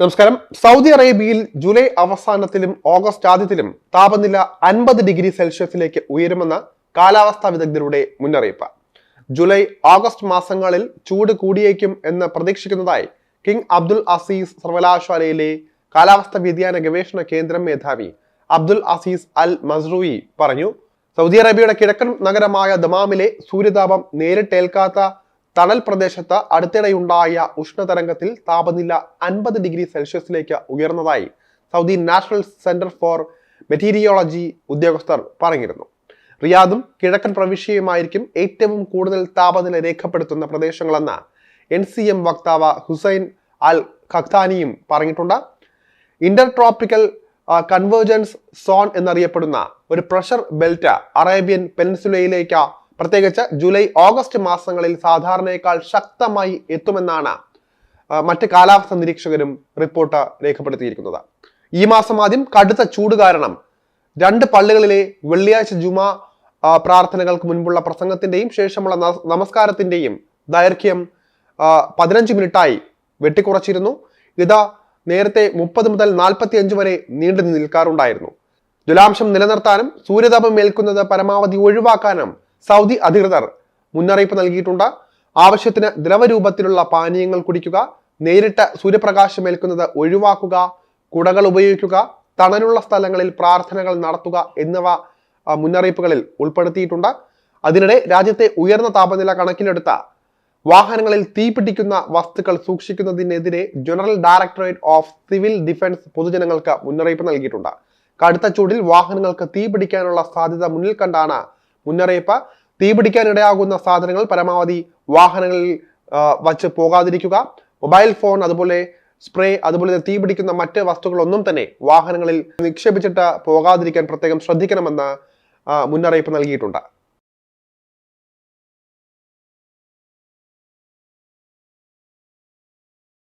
നമസ്കാരം. സൗദി അറേബ്യയിൽ July അവസാനത്തിലും August ആദ്യത്തിലും താപനില അൻപത് ഡിഗ്രി സെൽഷ്യസിലേക്ക് ഉയരുമെന്ന കാലാവസ്ഥാ വിദഗ്ധരുടെ മുന്നറിയിപ്പ്. ജൂലൈ ഓഗസ്റ്റ് മാസങ്ങളിൽ ചൂട് കൂടിയേക്കും എന്ന് പ്രതീക്ഷിക്കുന്നതായി കിങ് അബ്ദുൽ അസീസ് സർവകലാശാലയിലെ കാലാവസ്ഥാ വ്യതിയാന ഗവേഷണ കേന്ദ്രം മേധാവി അബ്ദുൽ അസീസ് അൽ മസ്റൂയി പറഞ്ഞു. സൗദി അറേബ്യയുടെ കിഴക്കൻ നഗരമായ ദമാമിലെ സൂര്യതാപം നേരിട്ടേൽക്കാത്ത തണൽ പ്രദേശത്ത് അടുത്തിടെയുണ്ടായ ഉഷ്ണതരംഗത്തിൽ താപനില അൻപത് ഡിഗ്രി സെൽഷ്യസിലേക്ക് ഉയർന്നതായി Saudi National Centre for Meteorology ഉദ്യോഗസ്ഥർ പറഞ്ഞിരുന്നു. റിയാദും കിഴക്കൻ പ്രവിശ്യയുമായിരിക്കും ഏറ്റവും കൂടുതൽ താപനില രേഖപ്പെടുത്തുന്ന പ്രദേശങ്ങളെന്ന് എൻ സി എം വക്താവ് ഹുസൈൻ അൽ ഖഖ്താനിയും പറഞ്ഞിട്ടുണ്ട്. ഇന്റർ ട്രോപ്പിക്കൽ കൺവേർജൻസ് സോൺ എന്നറിയപ്പെടുന്ന ഒരു പ്രഷർ ബെൽറ്റ് അറേബ്യൻ പെനിൻസുലയിലേക്ക് പ്രത്യേകിച്ച് ജൂലൈ ഓഗസ്റ്റ് മാസങ്ങളിൽ സാധാരണയേക്കാൾ ശക്തമായി എത്തുമെന്നാണ് മറ്റ് കാലാവസ്ഥ നിരീക്ഷകരും റിപ്പോർട്ട് രേഖപ്പെടുത്തിയിരിക്കുന്നത്. ഈ മാസം ആദ്യം കടുത്ത ചൂട് കാരണം രണ്ട് പള്ളികളിലെ വെള്ളിയാഴ്ച ജുമാ പ്രാർത്ഥനകൾക്ക് മുൻപുള്ള പ്രസംഗത്തിന്റെയും ശേഷമുള്ള നമസ്കാരത്തിന്റെയും ദൈർഘ്യം പതിനഞ്ച് മിനിറ്റായി വെട്ടിക്കുറച്ചിരുന്നു. ഇത് നേരത്തെ മുപ്പത് മുതൽ നാൽപ്പത്തി അഞ്ച് വരെ നീണ്ടു നിൽക്കാറുണ്ടായിരുന്നു. ജലാംശം നിലനിർത്താനും സൂര്യതാപം ഏൽക്കുന്നത് പരമാവധി ഒഴിവാക്കാനും സൗദി അധികൃതർ മുന്നറിയിപ്പ് നൽകിയിട്ടുണ്ട്. ആവശ്യത്തിന് ദ്രവരൂപത്തിലുള്ള പാനീയങ്ങൾ കുടിക്കുക നേരിട്ട് സൂര്യപ്രകാശം ഏൽക്കുന്നത് ഒഴിവാക്കുക കുടകൾ ഉപയോഗിക്കുക തണലുള്ള സ്ഥലങ്ങളിൽ പ്രാർത്ഥനകൾ നടത്തുക എന്നിവ മുന്നറിയിപ്പുകളിൽ ഉൾപ്പെടുത്തിയിട്ടുണ്ട്. അതിനിടെ രാജ്യത്തെ ഉയർന്ന താപനില കണക്കിലെടുത്ത വാഹനങ്ങളിൽ തീപിടിക്കുന്ന വസ്തുക്കൾ സൂക്ഷിക്കുന്നതിനെതിരെ General Directorate of Civil Defence പൊതുജനങ്ങൾക്ക് മുന്നറിയിപ്പ് നൽകിയിട്ടുണ്ട്. കടുത്ത ചൂടിൽ വാഹനങ്ങൾക്ക് തീപിടിക്കാനുള്ള സാധ്യത മുന്നിൽ കണ്ടാണ് മുന്നറിയിപ്പ് തീപിടിക്കാനിടയാകുന്ന സാധനങ്ങൾ പരമാവധി വാഹനങ്ങളിൽ വച്ച് പോകാതിരിക്കുക. മൊബൈൽ ഫോൺ അതുപോലെ സ്പ്രേ അതുപോലെ തന്നെ തീപിടിക്കുന്ന മറ്റ് വസ്തുക്കളൊന്നും തന്നെ വാഹനങ്ങളിൽ നിക്ഷേപിച്ചിട്ട് പോകാതിരിക്കാൻ പ്രത്യേകം ശ്രദ്ധിക്കണമെന്ന് മുന്നറിയിപ്പ് നൽകിയിട്ടുണ്ട്.